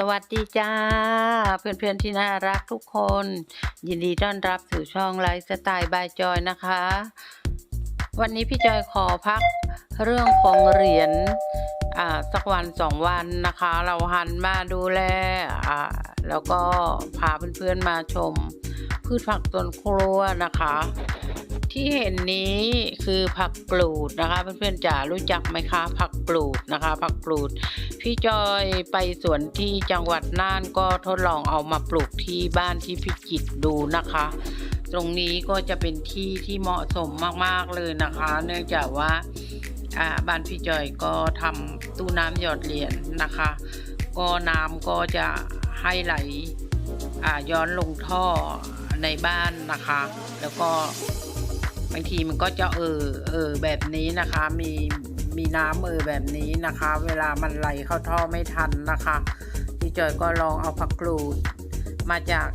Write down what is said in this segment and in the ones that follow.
สวัสดีจ้า เพื่อนๆที่น่ารักทุกคน ยินดีต้อนรับสู่ช่องไลฟ์สไตล์บายจอยนะคะ วันนี้พี่จอยขอพักเรื่องของเหรียญอ่าสักวันสองวันนะคะ เราหันมาดูแลอ่าแล้วก็พาเพื่อนๆมาชมพืชผักสวนครัวนะคะ ที่เห็นนี้คือผักปลูดนะคะ เพื่อนๆจ๋ารู้จักไหมคะ ผักปลูดนะคะ ผักปลูด พี่จอยไปสวนที่จังหวัดน่านก็ทดลองเอามาปลูกที่บ้านที่พิจิตรดูนะคะ ตรงนี้ก็จะเป็นที่ที่เหมาะสมมากๆเลยนะคะ เนื่องจากว่าบ้านพี่จอยก็ทำตู้น้ำหยอดเหรียญนะคะ ก็น้ำก็จะให้ไหลย้อนลงท่อในบ้านนะคะ แล้วก็ บางทีมันก็จะเออเออแบบนี้นะคะ มีมีน้ำเออแบบนี้นะคะ เวลามันไหลเข้าท่อไม่ทันนะคะพี่จอยก็ลองเอาผักกรูดมาจาก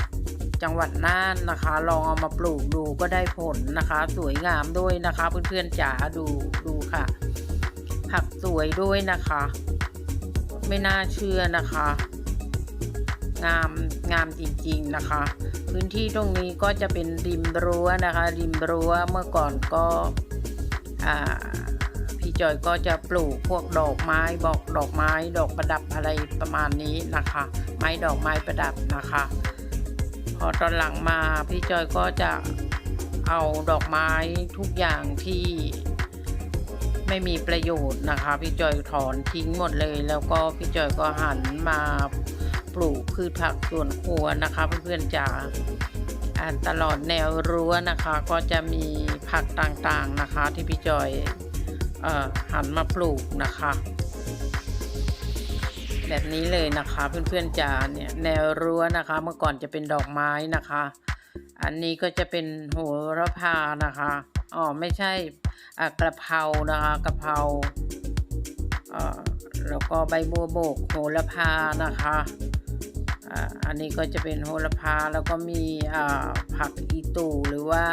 จังหวัดน่านนะคะ ลองเอามาปลูกดูก็ได้ผลนะคะ สวยงามด้วยนะคะ เพื่อนๆจ๋าดูดูค่ะ ผักสวยด้วยนะคะ ไม่น่าเชื่อนะคะ งามงามจริงๆนะคะ พื้นที่ตรงนี้ก็จะเป็นริมรั้วนะคะ ริมรั้วเมื่อก่อนก็พี่จอยก็จะปลูกพวกดอกไม้บอกดอกไม้ดอกประดับอะไรประมาณนี้นะคะ ไม้ดอกไม้ประดับนะคะ พอตอนหลังมาพี่จอยก็จะเอาดอกไม้ทุกอย่างที่ ไม่มีประโยชน์นะคะ พี่จอยถอนทิ้งหมดเลย แล้วก็พี่จอยก็หันมาปลูกพืชผักสวนครัวนะคะเพื่อนๆจ๋าอ่าตลอดแนวรั้วนะคะก็จะมีผักต่างๆนะคะ ที่พี่จอยอหันมาปลูกนะคะ แบบนี้เลยนะคะเพื่อนๆจ๋าเนี่ยแนวรั้วนะคะ เมื่อก่อนจะเป็นดอกไม้นะคะ อันนี้ก็จะเป็นโหระพานะคะอ๋อไม่ใช่กระเพรานะคะกระเพราแล้วก็ใบบัวโบกโหระพานะคะอันนี้ก็จะเป็นโหระพาแล้วก็มีผักอีตูหรือว่า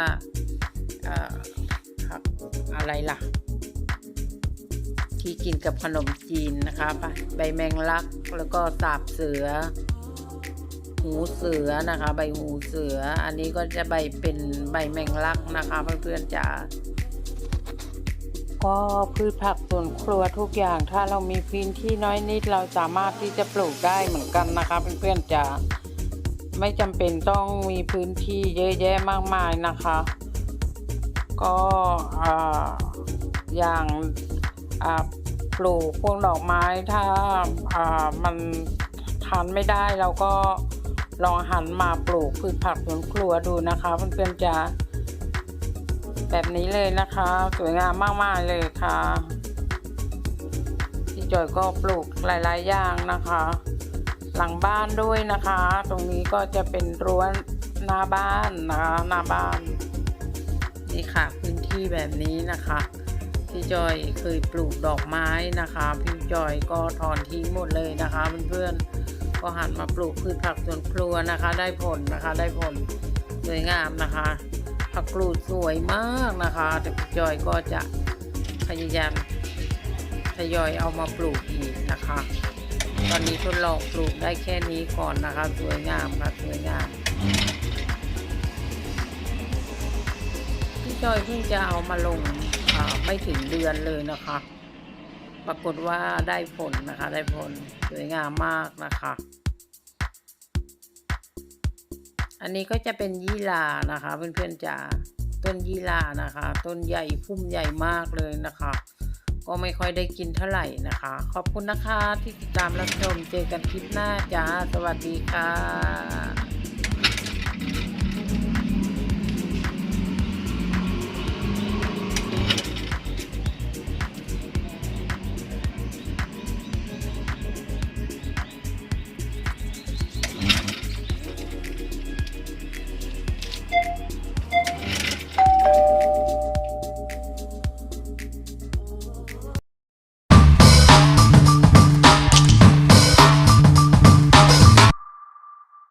ผักอะไรล่ะ ที่กินกับขนมจีนนะคะใบแมงลักแล้วก็สาบเสือ หูเสือนะคะ ใบหูเสือ อันนี้ก็จะใบเป็นใบแมงลักนะคะเพื่อนๆจ๋าก็พืชผักสวนครัวทุกอย่างถ้าเรามีพื้นที่น้อยนิดเราสามารถที่จะปลูกได้เหมือนกันนะคะเพื่อนๆจ๋าไม่จำเป็นต้องมีพื้นที่เยอะแยะมากมายนะคะ ก็อ่าอย่างปลูกพวกดอกไม้ถ้ามันทานไม่ได้เราก็ ลองหันมาปลูกพืชผักสวนครัวดูนะคะเพื่อนๆจะแบบนี้เลยนะคะ สวยงามมากๆเลยค่ะพี่จอยก็ปลูกหลายๆอย่างนะคะ หลังบ้านด้วยนะคะ ตรงนี้ก็จะเป็นรั้วหน้าบ้านนะคะหน้าบ้านนี่ค่ะพื้นที่แบบนี้นะคะพี่จอยเคยปลูกดอกไม้นะคะ พี่จอยก็ถอนทิ้งหมดเลยนะคะเพื่อนๆ ก็หันมาปลูกพืชผักสวนครัวนะคะ ได้ผลนะคะ ได้ผลสวยงามนะคะ ผักกรูดสวยมากนะคะแต่พี่จอยก็จะพยายามทยอยเอามาปลูกอีกนะคะ ตอนนี้ทดลองปลูกได้แค่นี้ก่อนนะคะ สวยงามค่ะสวยงามพี่จอยเพิ่งจะเอามาลงไม่ถึงเดือนเลยนะคะ ปรากฏว่าได้ผลนะคะ ได้ผลสวยงามมากนะคะ อันนี้ก็จะเป็นยี่ลานะคะเพื่อนๆจ๋าต้นยี่ลานะคะ ต้นใหญ่พุ่มใหญ่มากเลยนะคะ ก็ไม่ค่อยได้กินเท่าไหร่นะคะ ขอบคุณนะคะที่ติดตามรับชมเจอกันคลิปหน้าจ้า สวัสดีค่ะ